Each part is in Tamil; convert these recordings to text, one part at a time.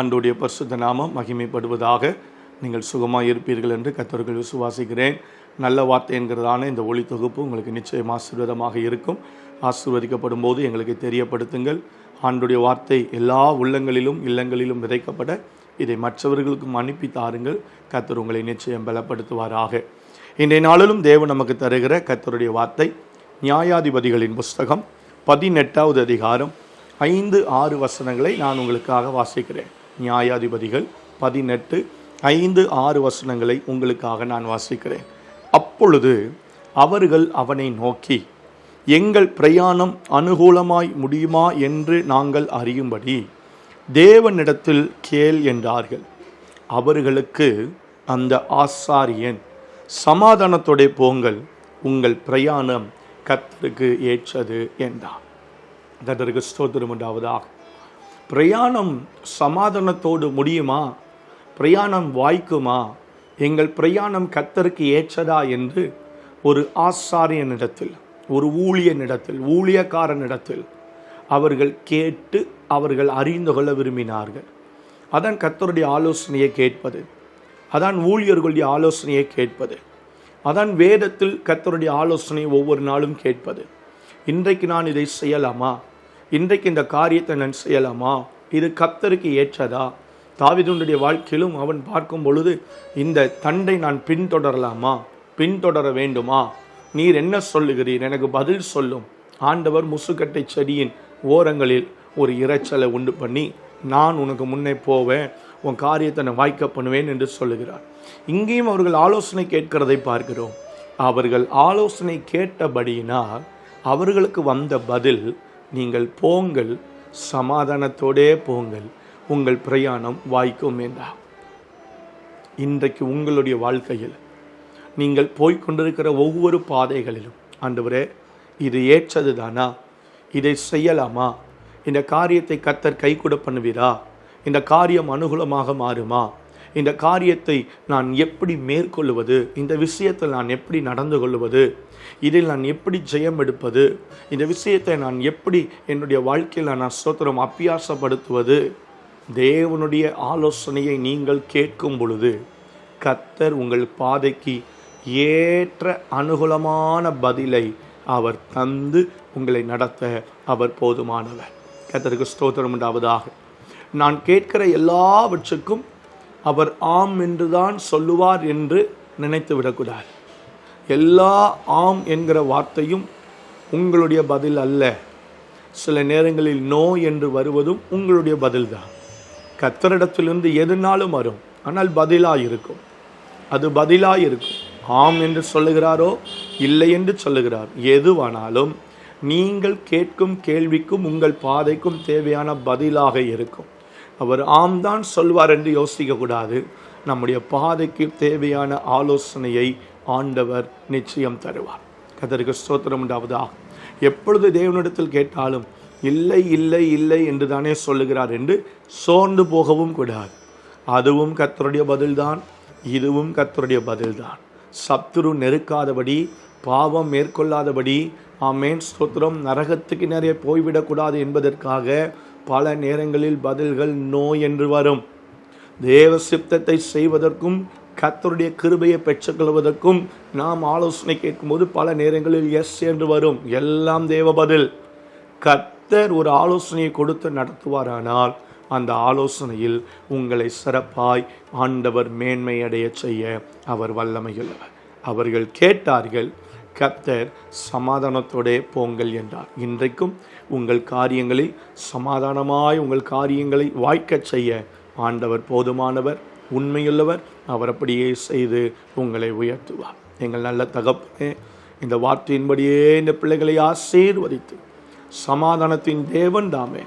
ஆண்டோடைய பரிசுத்த நாமம் மகிமைப்படுவதாக நீங்கள் சுகமாக இருப்பீர்கள் என்று கத்தர்கள் விசுவாசிக்கிறேன். நல்ல வார்த்தை என்கிறதான இந்த ஒளி தொகுப்பு உங்களுக்கு நிச்சயம் ஆசீர்வாதமாக இருக்கும். ஆசீர்வதிக்கப்படும் போது எங்களுக்கு தெரியப்படுத்துங்கள். ஆண்டுடைய வார்த்தை எல்லா உள்ளங்களிலும் இல்லங்களிலும் விதைக்கப்பட இதை மற்றவர்களுக்கும் அனுப்பி தாருங்கள். கத்தர் உங்களை நிச்சயம் பலப்படுத்துவாராக. இன்றைய நாளிலும் தேவன் நமக்கு தருகிற கத்தருடைய வார்த்தை நியாயாதிபதிகளின் புஸ்தகம் பதினெட்டாவது அதிகாரம் ஐந்து ஆறு வசனங்களை நான் உங்களுக்காக வாசிக்கிறேன். நியாயாதிபதிகள் பதினெட்டு ஐந்து ஆறு வசனங்களை உங்களுக்காக நான் வாசிக்கிறேன். அப்பொழுது அவர்கள் அவனை நோக்கி எங்கள் பிரயாணம் அனுகூலமாய் முடியுமா என்று நாங்கள் அறியும்படி தேவனிடத்தில் கேள் என்றார்கள். அவர்களுக்கு அந்த ஆசாரியன் சமாதானத்தோட போங்கள் உங்கள் பிரயாணம் கத்தருக்கு ஏற்றது என்றார் கத்தருக்கு ஸ்தோத்திரம் உண்டாவதாக. பிரயாணம் சமாதானத்தோடு முடியுமா? பிரயாணம் வாய்க்குமா? எங்கள் பிரயாணம் கத்தருக்கு ஏற்றதா என்று ஒரு ஆசாரியனிடத்தில் ஒரு ஊழியனிடத்தில் ஊழியக்காரனிடத்தில் அவர்கள் கேட்டு அவர்கள் அறிந்து கொள்ள விரும்பினார்கள். அதான் கத்தருடைய ஆலோசனையை கேட்பது. அதான் ஊழியர்களுடைய ஆலோசனையை கேட்பது. அதான் வேதத்தில் கத்தருடைய ஆலோசனை ஒவ்வொரு நாளும் கேட்பது. இன்றைக்கு நான் இதை செய்யலாமா? இன்றைக்கு இந்த காரியத்தை நான் செய்யலாமா? இது கத்தருக்கு ஏற்றதா? தாவிதனுடைய வாழ்க்கையிலும் அவன் பார்க்கும் பொழுது இந்த தண்டை நான் பின்தொடரலாமா? பின்தொடர வேண்டுமா? நீர் என்ன சொல்லுகிறீர்? எனக்கு பதில் சொல்லும். ஆண்டவர் முசுக்கட்டை செடியின் ஓரங்களில் ஒரு இரைச்சலை உண்டு பண்ணி நான் உனக்கு முன்னே போவேன் உன் காரியத்தை நான் வாய்க்க பண்ணுவேன் என்று சொல்லுகிறார். இங்கேயும் அவர்கள் ஆலோசனை கேட்கிறதை பார்க்கிறோம். அவர்கள் ஆலோசனை கேட்டபடியினால் அவர்களுக்கு வந்த பதில் நீங்கள் போங்கள் சமாதானத்தோடே போங்கள். உங்கள் பிரயாணம் வாய்க்கும் என்றார் இன்றைக்கு உங்களுடைய வாழ்க்கையில் நீங்கள் போய்கொண்டிருக்கிற ஒவ்வொரு பாதைகளிலும் ஆண்டவரே இது ஏற்றது தானா இதை செய்யலாமா? இந்த காரியத்தை கத்தர் கைகூட பண்ணுவீரா? இந்த காரியம் அனுகூலமாக மாறுமா? இந்த காரியத்தை நான் எப்படி மேற்கொள்வது இந்த விஷயத்தில் நான் எப்படி நடந்து கொள்வது? இதில் நான் எப்படி ஜெயம் எடுப்பது? இந்த விஷயத்தை நான் எப்படி என்னுடைய வாழ்க்கையில் நான் ஸ்தோத்திரம் அப்பியாசப்படுத்துவது தேவனுடைய ஆலோசனையை நீங்கள் கேட்கும் பொழுது கத்தர் உங்கள் பாதைக்கு ஏற்ற அனுகூலமான பதிலை அவர் தந்து உங்களை நடத்த அவர் போதுமானவர். கத்தருக்கு ஸ்தோத்திரம் உண்டாவதாக. நான் கேட்கிற எல்லாவற்றுக்கும் அவர் ஆம் என்றுதான் சொல்லுவார் என்று நினைத்து விடக்கூடாது. எல்லா ஆம் என்கிற வார்த்தையும் உங்களுடைய பதில் அல்ல. சில நேரங்களில் நோ என்று வருவதும் உங்களுடைய பதில்தான். கத்தரிடத்திலிருந்து எதுனாலும் வரும். ஆனால் பதிலாக இருக்கும் அது பதிலாக இருக்கும் ஆம் என்று சொல்லுகிறாரோ இல்லை என்று சொல்லுகிறார். எதுவானாலும் நீங்கள் கேட்கும் கேள்விக்கும் உங்கள் பாதைக்கும் தேவையான பதிலாக இருக்கும். அவர் ஆம் தான் சொல்வார் என்று யோசிக்கக்கூடாது நம்முடைய பாதைக்கு தேவையான ஆலோசனையை ஆண்டவர் நிச்சயம் தருவார். கதருக்கு ஸ்தோத்திரம் உண்டாவதா? எப்பொழுது தேவனிடத்தில் கேட்டாலும் இல்லை இல்லை இல்லை என்று தானே சொல்லுகிறார் என்று சோர்ந்து போகவும் கூடாது. அதுவும் கத்தருடைய பதில்தான். இதுவும் கத்தருடைய பதில்தான். சத்துரு நெருக்காதபடி பாவம் மேற்கொள்ளாதபடி ஆமேன் ஸ்தோத்திரம் நரகத்துக்கு நிறைய போய்விடக்கூடாது என்பதற்காக பல நேரங்களில் பதில்கள் நோ என்று வரும். தேவ சித்தத்தை செய்வதற்கும் கத்தருடைய கிருபையை பெற்றுக்கொள்வதற்கும் நாம் ஆலோசனை கேட்கும்போது பல நேரங்களில் எஸ் என்று வரும். எல்லாம் தேவ பதில். கத்தர் ஒரு ஆலோசனையை கொடுத்து நடத்துவாரானால் அந்த ஆலோசனையில் உங்களை சிறப்பாய் ஆண்டவர் மேன்மையடைய செய்ய அவர் வல்லமையுள்ளவர். அவர்கள் கேட்டார்கள் கத்தர் சமாதானத்தோடே போங்கள் என்றார். இன்றைக்கும் உங்கள் காரியங்களை சமாதானமாய் உங்கள் காரியங்களை வாய்க்கச் செய்ய ஆண்டவர் போதுமானவர் உண்மையுள்ளவர். அவர் அப்படியே செய்து உங்களை உயர்த்துவார். எங்கள் நல்ல தகப்பனே இந்த வார்த்தையின்படியே இந்த பிள்ளைகளை ஆசீர்வதித்து சமாதானத்தின் தேவன் தாமே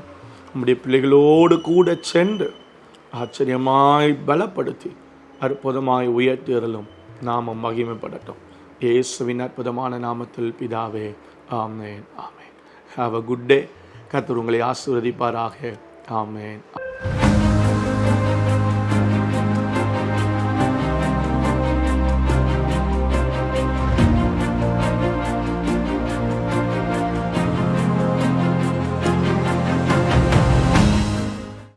நம்முடைய பிள்ளைகளோடு கூட சென்று ஆச்சரியமாய் பலப்படுத்தி அற்புதமாய் உயர்த்தியறலும் நாம மகிமைப்படட்டும். இயேசுவின் அற்புதமான நாமத்தில் பிதாவே ஆமேன் ஆமேன். ஹாவ் அ குட் டே கத்தர் உங்களை ஆசிர்வதிப்பாராக. ஆமேன்.